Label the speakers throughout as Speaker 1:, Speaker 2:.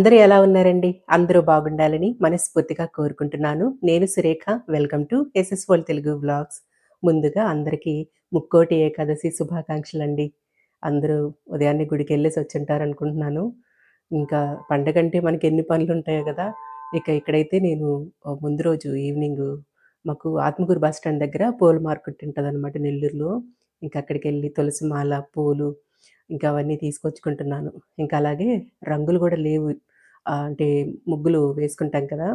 Speaker 1: అందరూ ఎలా ఉన్నారండి? అందరూ బాగుండాలని మనస్ఫూర్తిగా కోరుకుంటున్నాను. నేను Surekha. Welcome to SS world Telugu blogs ముందుగా అందరికీ ముక్కోటి ఏకాదశి శుభాకాంక్షలు అండి అందరూ ఉదయాన్నే గుడికి వెళ్ళేసి వచ్చి ఉంటారు వచ్చుంటారనుకుంటున్నాను. ఇంకా పండగ అంటే మనకి ఎన్ని పనులు ఉంటాయో కదా ఇక ఇక్కడైతే నేను ముందు రోజు ఈవినింగ్ మాకు ఆత్మకూరు బస్ స్టాండ్ దగ్గర పూల మార్కెట్ ఉంటదనమాట నెల్లూరులో. ఇంకా అక్కడికి వెళ్ళి తులసి మాల, పూలు ఇంకా అవన్నీ తీసుకొచ్చుకుంటున్నాను. ఇంకా అలాగే రంగులు కూడా లేవు. అంటే ముగ్గులు వేసుకుంటాం కదా!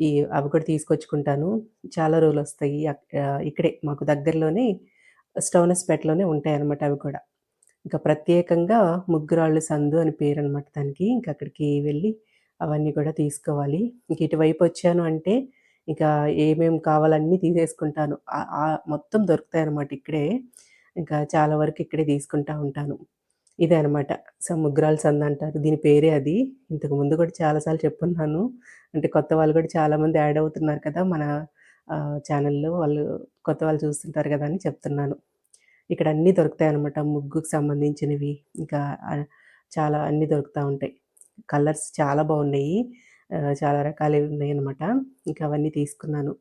Speaker 1: ఈ అవి కూడా తీసుకొచ్చుకుంటాను. చాలా రోజులు వస్తాయి ఇక్కడే మాకు దగ్గరలోనే స్టౌనస్పేటలోనే ఉంటాయి అనమాట అవి కూడా. ఇంకా ప్రత్యేకంగా ముగ్గురాళ్ళు సందు అని పేరనమాట దానికి. ఇంకా అక్కడికి వెళ్ళి అవన్నీ కూడా తీసుకోవాలి. ఇంక ఇటువైపు వచ్చాను అంటే ఇంకా ఏమేమి కావాలన్నీ తీసేసుకుంటాను. మొత్తం దొరుకుతాయి అనమాట ఇక్కడే. ఇంకా చాలా వరకు ఇక్కడే తీసుకుంటా ఉంటాను. ఇదే అనమాట. అంద అంటారు దీని పేరే అది. ఇంతకు ముందు కూడా చాలాసార్లు చెప్పున్నాను. అంటే కొత్త వాళ్ళు కూడా చాలామంది యాడ్ అవుతున్నారు కదా! మన ఛానల్లో వాళ్ళు కొత్త వాళ్ళు చూస్తుంటారు కదా! అని చెప్తున్నాను. ఇక్కడ అన్నీ దొరుకుతాయనమాట. ముగ్గుకు సంబంధించినవి ఇంకా చాలా అన్నీ దొరుకుతూ ఉంటాయి. కలర్స్ చాలా బాగున్నాయి. చాలా చాలా ఉన్నాయి అనమాట ఇంకా అవన్నీ తీసుకున్నాను.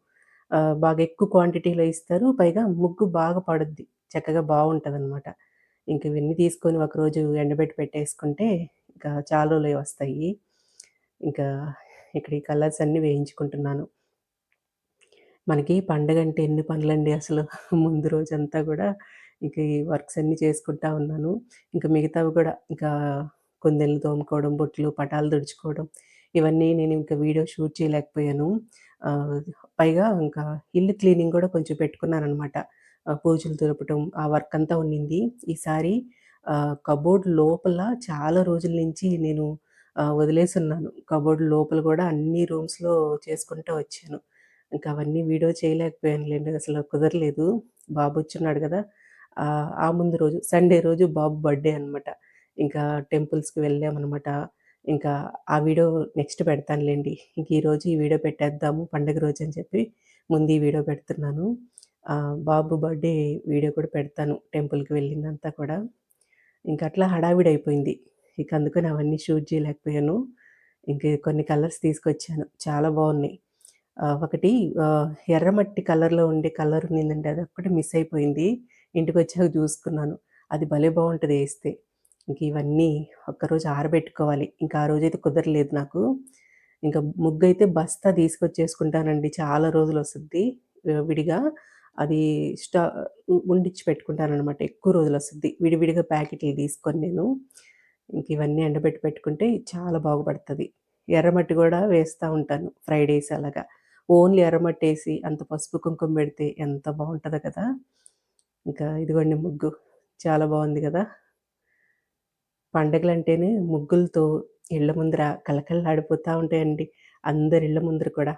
Speaker 1: బాగా ఎక్కువ క్వాంటిటీలో ఇస్తారు. పైగా ముగ్గు బాగా పడుద్ది. చక్కగా బావుంటదనమాట. ఇంక ఇవన్నీ తీసుకొని ఒకరోజు ఎండబెట్టి పెట్టేసుకుంటే, ఇంకా చాలా రోజులు వస్తాయి. ఇంకా ఇక్కడ ఈ కలర్స్ అన్నీ వేయించుకుంటున్నాను. మనకి పండగ అంటే ఎన్ని పనులండి అసలు. ముందు రోజంతా కూడా ఇంక ఈ వర్క్స్ అన్నీ చేసుకుంటా ఉన్నాను. ఇంకా మిగతావి కూడా ఇంకా కొందెళ్ళు తోముకోవడం, బొట్లు, పటాలు తుడుచుకోవడం ఇవన్నీ నేను ఇంకా వీడియో షూట్ చేయలేకపోయాను. పైగా ఇంకా ఇల్లు క్లీనింగ్ కూడా కొంచెం పెట్టుకున్నాను అనమాట పూజలు దులపటం ఆ వర్క్ అంతా ఉన్నింది. ఈసారి కబోర్డ్ లోపల చాలా రోజుల నుంచి నేను వదిలేసున్నాను. కబోర్డ్ లోపల కూడా అన్ని రూమ్స్‌లో చేసుకుంటూ వచ్చాను. ఇంకా అవన్నీ వీడియో చేయలేకపోయానులెండి. అసలు కుదరలేదు. బాబు వచ్చున్నాడు కదా ఆ ముందు రోజు సండే రోజు బాబు బర్త్‌డే అనమాట. ఇంకా టెంపుల్స్‌కి వెళ్ళామన్నమాట ఇంకా ఆ వీడియో నెక్స్ట్ పెడతానులేండి ఇంక ఈరోజు ఈ వీడియో పెట్టేద్దాము పండుగ అని చెప్పి ముందు ఈ వీడియో పెడుతున్నాను. బాబు బర్త్‌డే వీడియో కూడా పెడతాను. టెంపుల్‌కి వెళ్ళిందంతా కూడా. ఇంక అట్లా హడావిడయిపోయింది. ఇక అందుకని అవన్నీ షూట్ చేయలేకపోయాను. ఇంక కొన్ని కలర్స్ తీసుకొచ్చాను. చాలా బాగున్నాయి ఒకటి ఎర్రమట్టి కలర్‌లో ఉండే కలర్ ఉన్నిందండి. అదొక్కటి మిస్ అయిపోయింది. ఇంటికొచ్చాక చూసుకున్నాను అది భలే బాగుంటుంది వేస్తే ఇంక ఇవన్నీ ఒక్కరోజు ఆరబెట్టుకోవాలి. ఇంకా ఆ రోజైతే కుదరలేదు నాకు. ఇంకా ముగ్గు అయితే బస్తా తీసుకొచ్చేసుకుంటానండి. చాలా రోజులు వస్తుంది విడిగా. అది స్టా ఉండిచ్చి పెట్టుకుంటానమాట ఎక్కువ రోజులు వస్తుంది విడివిడిగా ప్యాకెట్లు తీసుకొని నేను. ఇంక ఇవన్నీ ఎండబెట్టి పెట్టుకుంటే చాలా బాగుపడుతుంది ఎర్రమట్టి కూడా వేస్తూ ఉంటాను. ఫ్రైడేస్ అలాగా. ఓన్లీ ఎర్రమట్టేసి అంత పసుపు, కుంకుమ పెడితే ఎంత బాగుంటుందో కదా! ఇంకా ఇదిగోండి ముగ్గు. చాలా బాగుంది కదా పండగలు పండగలంటేనే ముగ్గులతో ఇళ్ళ ముందర కళకళలాడిపోతా ఉంటాయండి. అందరి ఇళ్ళ ముందర కూడా.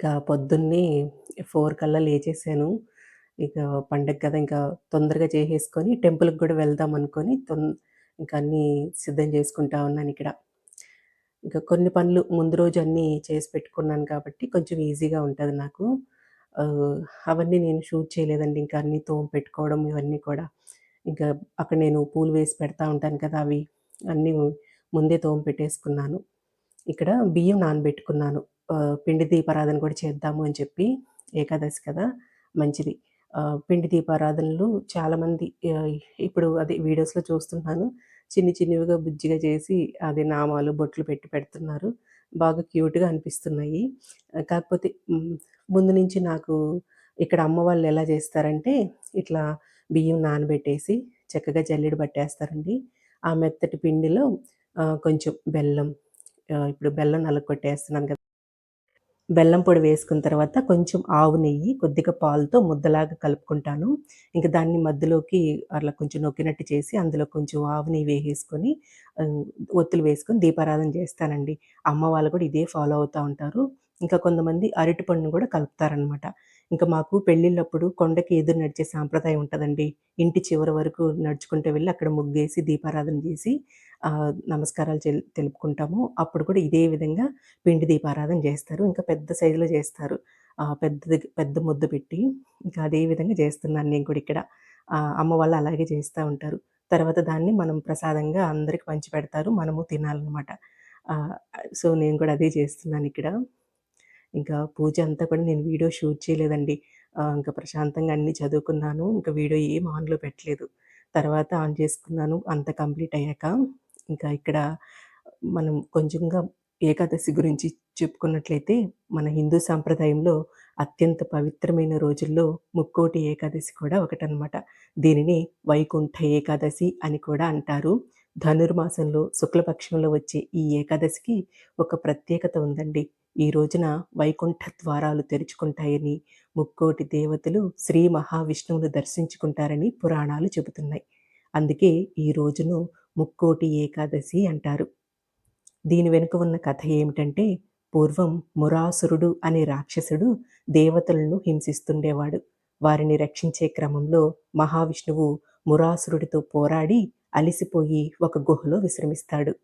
Speaker 1: ఇక పొద్దున్నే ఫోర్ కల్లా లేచేసాను. ఇక పండగ కదా! ఇంకా తొందరగా చేసేసుకొని టెంపుల్‌కి కూడా వెళ్దాం అనుకొని తొం ఇంక అన్నీ సిద్ధం చేసుకుంటా ఉన్నానిక్కడ. ఇంకా కొన్ని పనులు ముందు రోజు అన్నీ చేసి పెట్టుకున్నాను కాబట్టి కొంచెం ఈజీగా ఉంటుంది నాకు. అవన్నీ నేను షూట్ చేయలేదండి. ఇంకా అన్నీ తోం పెట్టుకోవడం ఇవన్నీ కూడా. ఇంకా అక్కడ నేను పూలు వేసి పెడతా ఉంటాను కదా! అవి అన్నీ ముందే తోం పెట్టేసుకున్నాను. ఇక్కడ బియ్యం నానబెట్టుకున్నాను. పిండి దీపారాధన కూడా చేద్దాము అని చెప్పి ఏకాదశి కదా! మంచిది. పిండి దీపారాధనలు చాలామంది ఇప్పుడు అదే వీడియోస్‌లో చూస్తున్నాను. చిన్ని చిన్నవిగా బుజ్జిగా చేసి అదే నామాలు, బొట్లు పెట్టి పెడుతున్నారు. బాగా క్యూట్‌గా అనిపిస్తున్నాయి. కాకపోతే ముందు నుంచి నాకు ఇక్కడ అమ్మ వాళ్ళు ఎలా చేస్తారంటే, ఇట్లా బియ్యం నానబెట్టేసి చక్కగా జల్లెడు పట్టేస్తారండి. ఆ మెత్తటి పిండిలో కొంచెం బెల్లం ఇప్పుడు బెల్లం నలగొట్టేస్తున్నాను కదా! బెల్లం పొడి వేసుకున్న తర్వాత కొంచెం ఆవు నెయ్యి, కొద్దిగా పాలతో ముద్దలాగా కలుపుకుంటాను. ఇంకా దాన్ని మధ్యలోకి అట్లా కొంచెం నొక్కినట్టు చేసి అందులో కొంచెం ఆవు నెయ్యి వేసేసుకొని ఒత్తులు వేసుకొని దీపారాధన చేస్తానండి. అమ్మ వాళ్ళు కూడా ఇదే ఫాలో అవుతా ఉంటారు. ఇంకా కొంతమంది అరటిపండును కూడా కలుపుతారనమాట. ఇంకా మాకు పెళ్ళిళ్ళప్పుడు కొండకి ఎదురు నడిచే సాంప్రదాయం ఉంటుందండి ఇంటి చివరి వరకు నడుచుకుంటూ వెళ్ళి అక్కడ ముగ్గేసి దీపారాధన చేసి నమస్కారాలు తెలుపుకుంటాము తెలుపుకుంటామో అప్పుడు కూడా ఇదే విధంగా పిండి దీపారాధన చేస్తారు. ఇంకా పెద్ద సైజులో చేస్తారు. పెద్ద పెద్దది పెద్ద ముద్ద పెట్టి ఇంకా అదే విధంగా చేస్తున్నాను నేను కూడా ఇక్కడ. అమ్మ వాళ్ళు అలాగే చేస్తూ ఉంటారు. తర్వాత దాన్ని మనం ప్రసాదంగా అందరికి పంచి పెడతారు మనము తినాలనమాట. సో, నేను కూడా అదే చేస్తున్నాను ఇక్కడ ఇంకా పూజ అంతా కూడా నేను వీడియో షూట్ చేయలేదండి. ఇంకా ప్రశాంతంగా అన్నీ చదువుకున్నాను. ఇంకా వీడియో ఏం ఆన్‌లో పెట్టలేదు. తర్వాత ఆన్ చేసుకున్నాను అంత కంప్లీట్ అయ్యాక. ఇంకా ఇక్కడ మనం కొంచెంగా ఏకాదశి గురించి చెప్పుకున్నట్లయితే మన హిందూ సాంప్రదాయంలో అత్యంత పవిత్రమైన రోజుల్లో ముక్కోటి ఏకాదశి కూడా ఒకటనమాట. దీనిని వైకుంఠ ఏకాదశి అని కూడా అంటారు. ధనుర్మాసంలో శుక్లపక్షంలో వచ్చే ఈ ఏకాదశికి ఒక ప్రత్యేకత ఉందండి. ఈ రోజున వైకుంఠ ద్వారాలు తెరుచుకుంటాయని, ముక్కోటి దేవతలు శ్రీ మహావిష్ణువును దర్శించుకుంటారని పురాణాలు చెబుతున్నాయి. అందుకే ఈ రోజును ముక్కోటి ఏకాదశి అంటారు. దీని వెనుక ఉన్న కథ ఏమిటంటే పూర్వం మురాసురుడు అనే రాక్షసుడు దేవతలను హింసిస్తుండేవాడు. వారిని రక్షించే క్రమంలో మహావిష్ణువు మురాసురుడితో పోరాడి అలిసిపోయి ఒక గుహలో విశ్రమిస్తాడు.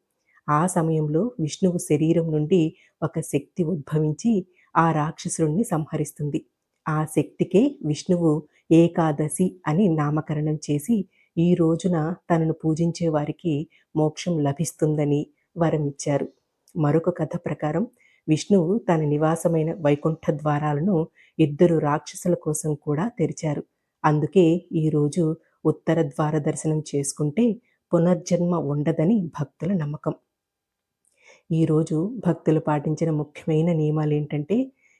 Speaker 1: ఆ సమయంలో విష్ణువు శరీరం నుండి ఒక శక్తి ఉద్భవించి ఆ రాక్షసుడిని సంహరిస్తుంది. ఆ శక్తికే విష్ణువు ఏకాదశి అని నామకరణం చేసి ఈ రోజున తనను పూజించే వారికి మోక్షం లభిస్తుందని వరమిచ్చారు. మరొక కథ ప్రకారం విష్ణువు తన నివాసమైన వైకుంఠ ద్వారాలను ఇద్దరు రాక్షసుల కోసం కూడా తెరిచారు. అందుకే ఈరోజు ఉత్తర ద్వార దర్శనం చేసుకుంటే పునర్జన్మ ఉండదని భక్తుల నమ్మకం. ఈరోజు భక్తులు పాటించిన ముఖ్యమైన నియమాలు ఏంటంటే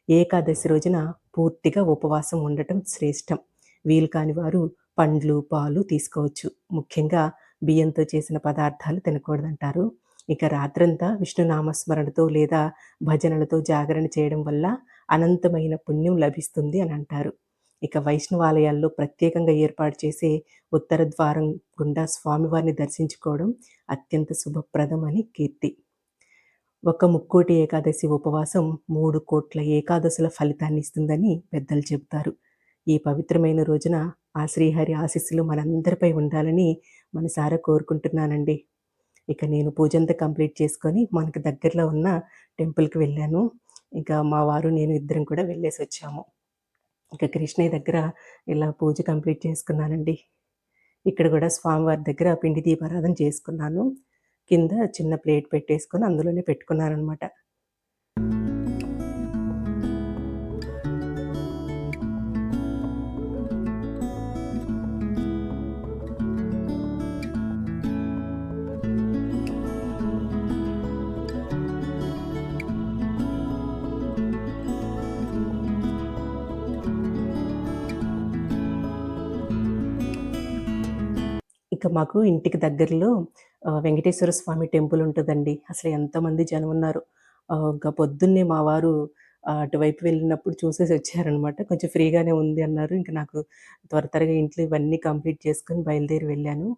Speaker 1: ఏకాదశి రోజున పూర్తిగా ఉపవాసం ఉండటం శ్రేష్టం. వీలు కాని వారు పండ్లు, పాలు తీసుకోవచ్చు. ముఖ్యంగా బియ్యంతో చేసిన పదార్థాలు తినకూడదంటారు. ఇక రాత్రంతా విష్ణు నామస్మరణతో లేదా భజనలతో జాగరణ చేయడం వల్ల అనంతమైన పుణ్యం లభిస్తుంది అని అంటారు. ఇక వైష్ణవాలయాల్లో ప్రత్యేకంగా ఏర్పాటు చేసే ఉత్తర ద్వారం గుండా స్వామివారిని దర్శించుకోవడం అత్యంత శుభప్రదం అని కీర్తి. ఒక ముక్కోటి ఏకాదశి ఉపవాసం మూడు కోట్ల ఏకాదశుల ఫలితాన్ని ఇస్తుందని పెద్దలు చెబుతారు. ఈ పవిత్రమైన రోజున ఆ శ్రీహరి ఆశీస్సులు మనందరిపై ఉండాలని మనసారా కోరుకుంటున్నానండి. ఇక నేను పూజంతా కంప్లీట్ చేసుకొని మనకు దగ్గరలో ఉన్న టెంపుల్‌కి వెళ్ళాను. ఇంకా మా వారు, నేను ఇద్దరం కూడా వెళ్ళేసి వచ్చాము ఇక కృష్ణయ్య దగ్గర ఇలా పూజ కంప్లీట్ చేసుకున్నానండి. ఇక్కడ కూడా స్వామివారి దగ్గర పిండి దీపారాధన చేసుకున్నాను. కింద చిన్న ప్లేట్ పెట్టేసుకొని అందులోనే పెట్టుకున్నాననమాట. ఇంకా మాకు ఇంటికి దగ్గరలో వెంకటేశ్వర స్వామి టెంపుల్ ఉంటుందండి అసలు ఎంతమంది జనం ఉన్నారు. ఇంకా పొద్దున్నే మా వారు అటువైపు వెళ్ళినప్పుడు చూసేసి వచ్చారనమాట. కొంచెం ఫ్రీగానే ఉంది అన్నారు. ఇంకా నాకు త్వర త్వరగా ఇంట్లో ఇవన్నీ కంప్లీట్ చేసుకొని బయలుదేరి వెళ్ళాను.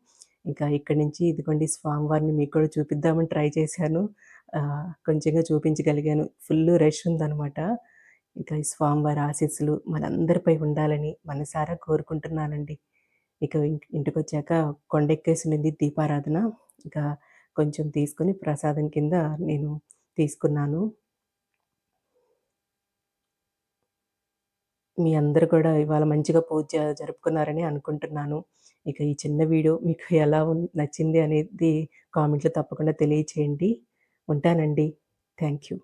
Speaker 1: ఇంకా ఇక్కడి నుంచి ఇదిగోండి స్వామివారిని మీకు కూడా చూపిద్దామని ట్రై చేశాను. కొంచెంగా చూపించగలిగాను. ఫుల్ రష్ ఉందనమాట. ఇంకా ఈ స్వామివారి ఆశీస్సులు మనందరిపై ఉండాలని మనసారా కోరుకుంటున్నానండి. ఇక ఇంటికి వచ్చాక కొండెక్కేసుండింది దీపారాధన. ఇక కొంచెం తీసుకుని ప్రసాదం కింద నేను తీసుకున్నాను. మీ అందరూ కూడా ఇవాళ మంచిగా పూజ జరుపుకున్నారని అనుకుంటున్నాను. ఇక ఈ చిన్న వీడియో మీకు ఎలా నచ్చింది అనేది కామెంట్‌లో తప్పకుండా తెలియచేయండి. ఉంటానండి. Thank you.